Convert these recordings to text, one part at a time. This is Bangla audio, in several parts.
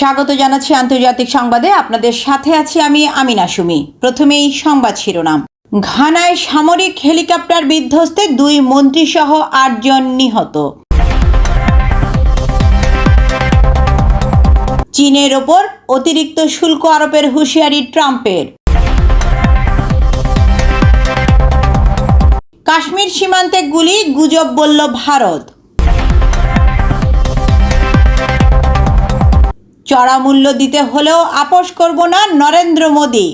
স্বাগত জানাচ্ছি আন্তর্জাতিক সংবাদে। আপনাদের সাথে আছি আমি আমিনা সুমি। প্রথমেই সংবাদ শিরোনাম। ঘানায় সামরিক হেলিকপ্টার বিধ্বস্তে দুই মন্ত্রীসহ আটজন নিহত। চীনের ওপর অতিরিক্ত শুল্ক আরোপের হুঁশিয়ারি ট্রাম্পের। কাশ্মীর সীমান্তে গুলি গুজব বলল ভারত। চড়া মূল্য দিতে হলেও আপোষ করব না নরেন্দ্র মোদী।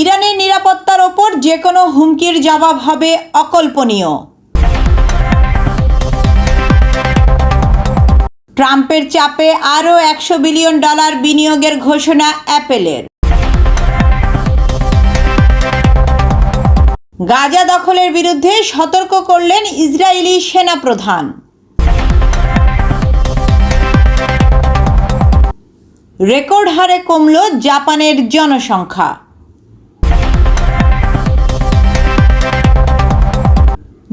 ইরানের নিরাপত্তার ওপর যে কোনো হুমকির জবাব হবে অকল্পনীয়। ট্রাম্পের চাপে আরও একশো বিলিয়ন ডলার বিনিয়োগের ঘোষণা অ্যাপেলের। গাজা দখলের বিরুদ্ধে সতর্ক করলেন ইসরায়েলি সেনাপ্রধান। রেকর্ড হারে কমল জাপানের জনসংখ্যা।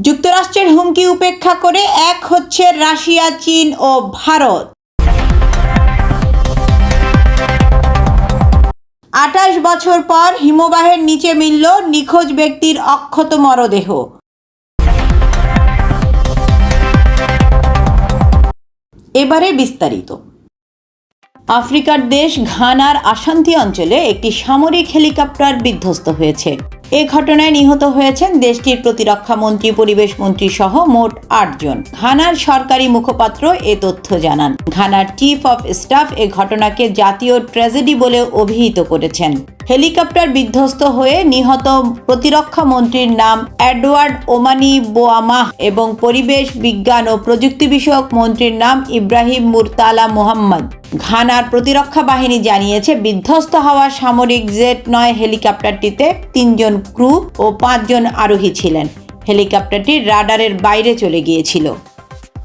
যুক্তরাষ্ট্রের হুমকি উপেক্ষা করে এক হচ্ছে রাশিয়া, চীন ও ভারত। আঠাশ বছর পর হিমবাহের নিচে মিলল নিখোঁজ ব্যক্তির অক্ষত মরদেহ। এবারে বিস্তারিত। আফ্রিকার দেশ ঘানার আশান্তি অঞ্চলে একটি সামরিক হেলিকপ্টার বিধ্বস্ত হয়েছে। এ ঘটনায় নিহত হয়েছেন দেশটির প্রতিরক্ষা মন্ত্রী, পরিবেশ মন্ত্রী সহ মোট আটজন ঘানার সরকারি মুখপাত্র এ তথ্য জানান। ঘানার চিফ অফ স্টাফ এ ঘটনাকে জাতীয় ট্র্যাজেডি বলে অভিহিত করেছেন। হেলিকপ্টার বিধ্বস্ত হয়ে নিহত প্রতিরক্ষা মন্ত্রীর নাম এডওয়ার্ড ওমানি বোয়ামাহ এবং পরিবেশ বিজ্ঞান ও প্রযুক্তি বিষয়ক মন্ত্রীর নাম ইব্রাহিম মুরতালা মোহাম্মদ। ঘানার প্রতিরক্ষা বাহিনী জানিয়েছে, বিধ্বস্ত হওয়া সামরিক জেট নয়, হেলিকপ্টারটিতে তিনজন ক্রু ও পাঁচজন আরোহী ছিলেন। হেলিকপ্টারটি রাডারের বাইরে চলে গিয়েছিল।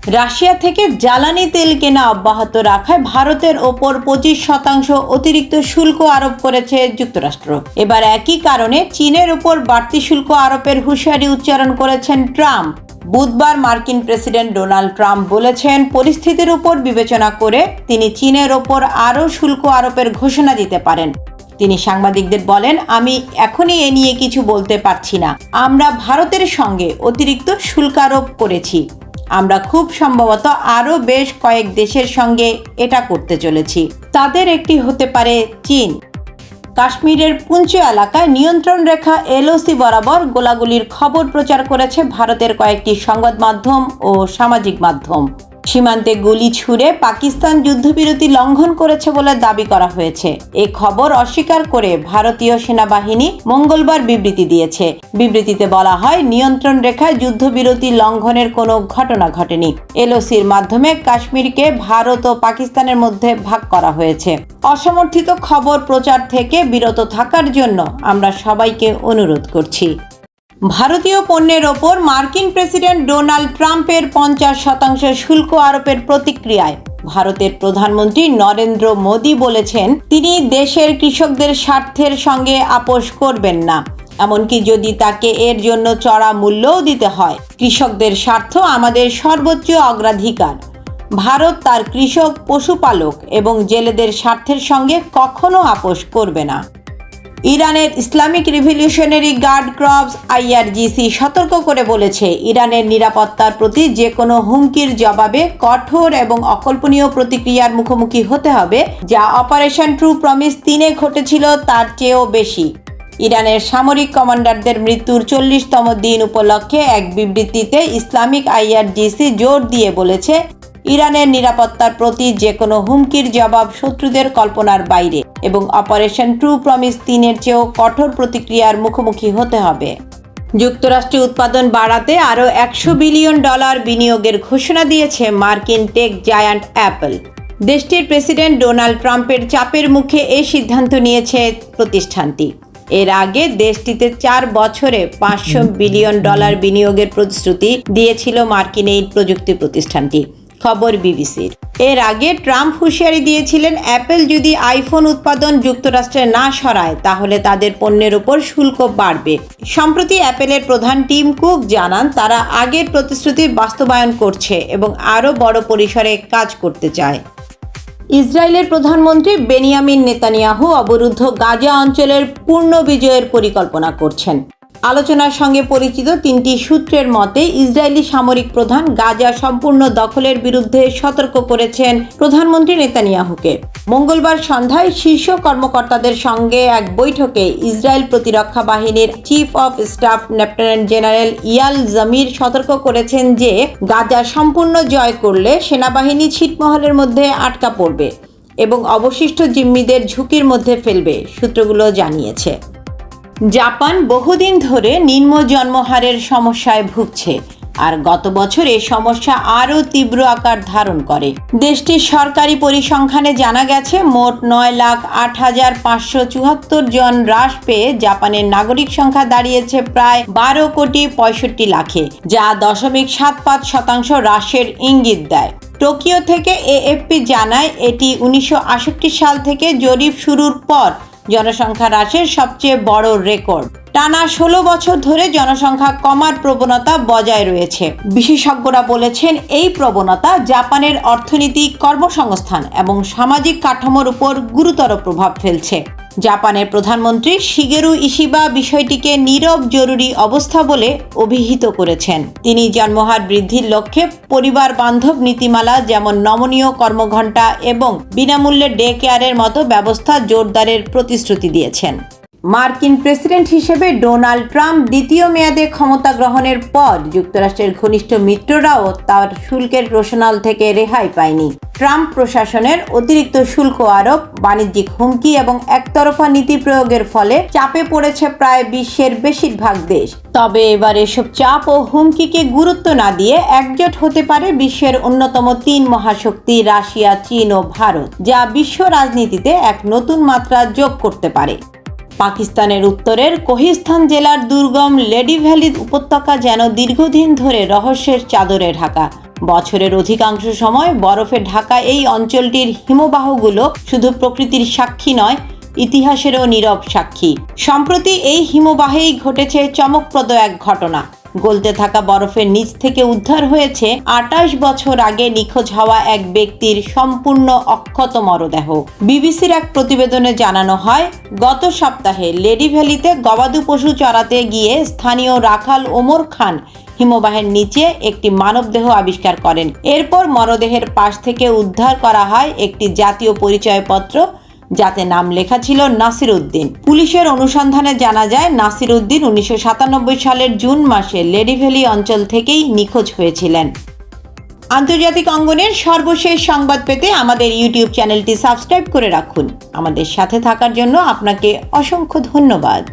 রাশিয়া থেকে জ্বালানি তেল কেনা অব্যাহত রাখায় ভারতের ওপর পঁচিশ শতাংশ অতিরিক্ত শুল্ক আরোপ করেছে যুক্তরাষ্ট্র। এবার একই কারণে চীনের ওপর বাড়তি শুল্ক আরোপের হুঁশিয়ারি উচ্চারণ করেছেন ট্রাম্প। বুধবার মার্কিন প্রেসিডেন্ট ডোনাল্ড ট্রাম্প বলেছেন, পরিস্থিতির উপর বিবেচনা করে তিনি চীনের ওপর আরও শুল্ক আরোপের ঘোষণা দিতে পারেন। তিনি সাংবাদিকদের বলেন, আমি এখনই এ নিয়ে কিছু বলতে পারছি না। আমরা ভারতের সঙ্গে অতিরিক্ত শুল্ক আরোপ করেছি। আমরা খুব সম্ভবত আরও বেশ কয়েক দেশের সঙ্গে এটা করতে চলেছি। তাদের একটি হতে পারে চীন। কাশ্মীরের পুঞ্চ এলাকায় নিয়ন্ত্রণ রেখা এলওসি বরাবর গোলাগুলির খবর প্রচার করেছে ভারতের কয়েকটি সংবাদ মাধ্যম ও সামাজিক মাধ্যম। সীমান্তে গুলি ছুড়ে পাকিস্তান যুদ্ধবিরতি লঙ্ঘন করেছে বলে দাবি করা হয়েছে। এ খবর অস্বীকার করে ভারতীয় সেনাবাহিনী মঙ্গলবার বিবৃতি দিয়েছে। বিবৃতিতে বলা হয়, নিয়ন্ত্রণ রেখায় যুদ্ধবিরতি লঙ্ঘনের কোনো ঘটনা ঘটেনি। এলওসির মাধ্যমে কাশ্মীরকে ভারত ও পাকিস্তানের মধ্যে ভাগ করা হয়েছে। অসমর্থিত খবর প্রচার থেকে বিরত থাকার জন্য আমরা সবাইকে অনুরোধ করছি। ভারতীয় পণ্যের ওপর মার্কিন প্রেসিডেন্ট ডোনাল্ড ট্রাম্পের পঞ্চাশ শতাংশ শুল্ক আরোপের প্রতিক্রিয়ায় ভারতের প্রধানমন্ত্রী নরেন্দ্র মোদী বলেছেন, তিনি দেশের কৃষকদের স্বার্থের সঙ্গে আপোষ করবেন না। এমনকি যদি তাকে এর জন্য চড়া মূল্যও দিতে হয়, কৃষকদের স্বার্থ আমাদের সর্বোচ্চ অগ্রাধিকার। ভারত তার কৃষক, পশুপালক এবং জেলেদের স্বার্থের সঙ্গে কখনো আপোষ করবে না। ইরানের Islamic revolutionary guard corps IRGC সতর্ক করে বলেছে, ইরানের নিরাপত্তার প্রতি যে কোনো হুমকির জবাবে কঠোর এবং অকল্পনীয় প্রতিক্রিয়ার মুখোমুখি হতে হবে, যা অপারেশন ট্রু প্রমিস তিনে ঘটেছিল তার চেয়েও বেশি। ইরানের সামরিক কমান্ডারদের মৃত্যুর চল্লিশতম দিন উপলক্ষে এক বিবৃতিতে ইসলামিক আইআরজিসি জোর দিয়ে বলেছে, ইরানের নিরাপত্তার প্রতি যে কোনো হুমকির জবাব শত্রুদের কল্পনার বাইরে। এবং অপারেশন ট্রু প্রমিস তিনের চেয়েও কঠোর প্রতিক্রিয়ার মুখোমুখি হতে হবে। যুক্তরাষ্ট্রে উৎপাদন বাড়াতে আরও একশো বিলিয়ন ডলার বিনিয়োগের ঘোষণা দিয়েছে মার্কিন টেক জায়ান্ট অ্যাপল। দেশটির প্রেসিডেন্ট ডোনাল্ড ট্রাম্পের চাপের মুখে এই সিদ্ধান্ত নিয়েছে প্রতিষ্ঠানটি। এর আগে দেশটিতে চার বছরে পাঁচশো বিলিয়ন ডলার বিনিয়োগের প্রতিশ্রুতি দিয়েছিল মার্কিন এই প্রযুক্তি প্রতিষ্ঠানটি। খবর বিবিসির। এর আগে ট্রাম্প হুঁশিয়ারি দিয়েছিলেন, অ্যাপেল যদি আইফোন উৎপাদন যুক্তরাষ্ট্রে না সরায়, তাহলে তাদের পণ্যের উপর শুল্ক বাড়বে। সম্প্রতি অ্যাপেলের প্রধান টিম কুক জানান, তারা আগের প্রতিশ্রুতির বাস্তবায়ন করছে এবং আরও বড় পরিসরে কাজ করতে চায়। ইসরায়েলের প্রধানমন্ত্রী বেনিয়ামিন নেতানিয়াহু অবরুদ্ধ গাজা অঞ্চলের পূর্ণ বিজয়ের পরিকল্পনা করছেন। আলোচনার সঙ্গে পরিচিত তিনটি সূত্রের মতে, ইসরায়েলি সামরিক প্রধান গাজা সম্পূর্ণ দখলের বিরুদ্ধে সতর্ক করেছেন প্রধানমন্ত্রী নেতানিয়াহুকে। মঙ্গলবার সন্ধ্যায় শীর্ষ কর্মকর্তাদের সঙ্গে এক বৈঠকে ইসরায়েল প্রতিরক্ষা বাহিনীর chief of staff lieutenant general Eyal Zamir সতর্ক করেছেন যে, গাজা সম্পূর্ণ জয় করলে সেনাবাহিনী ছিটমহলের মধ্যে আটকা পড়বে এবং অবশিষ্ট জিম্মিদের ঝুঁকির মধ্যে ফেলবে, সূত্রগুলো জানিয়েছে। জাপান বহুদিন ধরে নিম্ন জন্মহারের সমস্যায় ভুগছে, আর গত বছর এই সমস্যা আরও তীব্র আকার ধারণ করে। দেশটির সরকারি পরিসংখ্যানে জানা গেছে, মোট নয় লাখ আট হাজার পাঁচশো চুয়াত্তর জন হ্রাস পেয়ে জাপানের নাগরিক সংখ্যা দাঁড়িয়েছে প্রায় বারো কোটি পঁয়ষট্টি লাখে, যা দশমিক সাত পাঁচ শতাংশ হ্রাসের ইঙ্গিত দেয়। টোকিও থেকে এএফপি জানায়, এটি উনিশশো সাল থেকে জরিপ শুরুর পর জনসংখ্যা হ্রাসের সবচেয়ে বড় রেকর্ড। টানা ষোলো বছর ধরে জনসংখ্যা কমার প্রবণতা বজায় রয়েছে। বিশেষজ্ঞরা বলেছেন, এই প্রবণতা জাপানের অর্থনীতি কর্মসংস্থান এবং সামাজিক কাঠামোর উপর গুরুতর প্রভাব ফেলছে। জাপানের প্রধানমন্ত্রী শিগেরু ইশিবা বিষয়টিকে নীরব জরুরি অবস্থা বলে অভিহিত করেছেন। তিনি জন্মহার বৃদ্ধির লক্ষ্যে পরিবার বান্ধব নীতিমালা যেমন নমনীয় কর্মঘণ্টা এবং বিনামূল্যে ডে কেয়ারের মতো ব্যবস্থা জোরদারের প্রতিশ্রুতি দিয়েছেন। মার্কিন প্রেসিডেন্ট হিসেবে ডোনাল্ড ট্রাম্প দ্বিতীয় মেয়াদে ক্ষমতা গ্রহণের পর যুক্তরাষ্ট্রের ঘনিষ্ঠ মিত্ররাও তার শুল্কের রোশনাল থেকে রেহাই পায়নি। ট্রাম্প প্রশাসনের অতিরিক্ত শুল্ক আরোপ, বাণিজ্যিক হুমকি এবং একতরফা নীতি প্রয়োগের ফলে চাপে পড়েছে প্রায় বিশ্বের বেশিরভাগ দেশ। তবে এবার এসব চাপ ও হুমকিকে গুরুত্ব না দিয়ে একজোট হতে পারে বিশ্বের অন্যতম তিন মহাশক্তি রাশিয়া, চীন ও ভারত, যা বিশ্ব রাজনীতিতে এক নতুন মাত্রা যোগ করতে পারে। পাকিস্তানের উত্তরের কোহিস্তান জেলার দুর্গম লেডি ভ্যালি উপত্যকা যেন দীর্ঘদিন ধরে রহস্যের চাদরে ঢাকা। বছরের অধিকাংশ সময় বরফে ঢাকা এই অঞ্চলটির হিমবাহগুলো শুধু প্রকৃতির সাক্ষী নয়, ইতিহাসেরও নীরব সাক্ষী। সম্প্রতি এই হিমবাহেই ঘটেছে চমকপ্রদ এক ঘটনা। গলতে থাকা বরফের নিচ থেকে উদ্ধার হয়েছে আটাশ বছর আগে নিখোঁজ হওয়া এক ব্যক্তির সম্পূর্ণ অক্ষত মরদেহ। বিবিসির এক প্রতিবেদনে জানানো হয়, গত সপ্তাহে লেডি ভ্যালিতে গবাদি পশু চড়াতে গিয়ে স্থানীয় রাখাল ওমর খান হিমবাহের নিচে একটি মানবদেহ আবিষ্কার করেন। এরপর মরদেহের পাশ থেকে উদ্ধার করা হয় একটি জাতীয় পরিচয়পত্র যাতে নাম লেখা ছিল নাসির উদ্দিন পুলিশের অনুসন্ধানে জানা যায় নাসির উদ্দিন উনিশশো সাতানব্বই সালের জুন মাসে লেডি ভ্যালি অঞ্চল থেকেই নিখোঁজ হয়েছিলেন। আন্তর্জাতিক অঙ্গনের সর্বশেষ সংবাদ পেতে আমাদের ইউটিউব চ্যানেলটি সাবস্ক্রাইব করে রাখুন। আমাদের সাথে থাকার জন্য আপনাকে অসংখ্য ধন্যবাদ।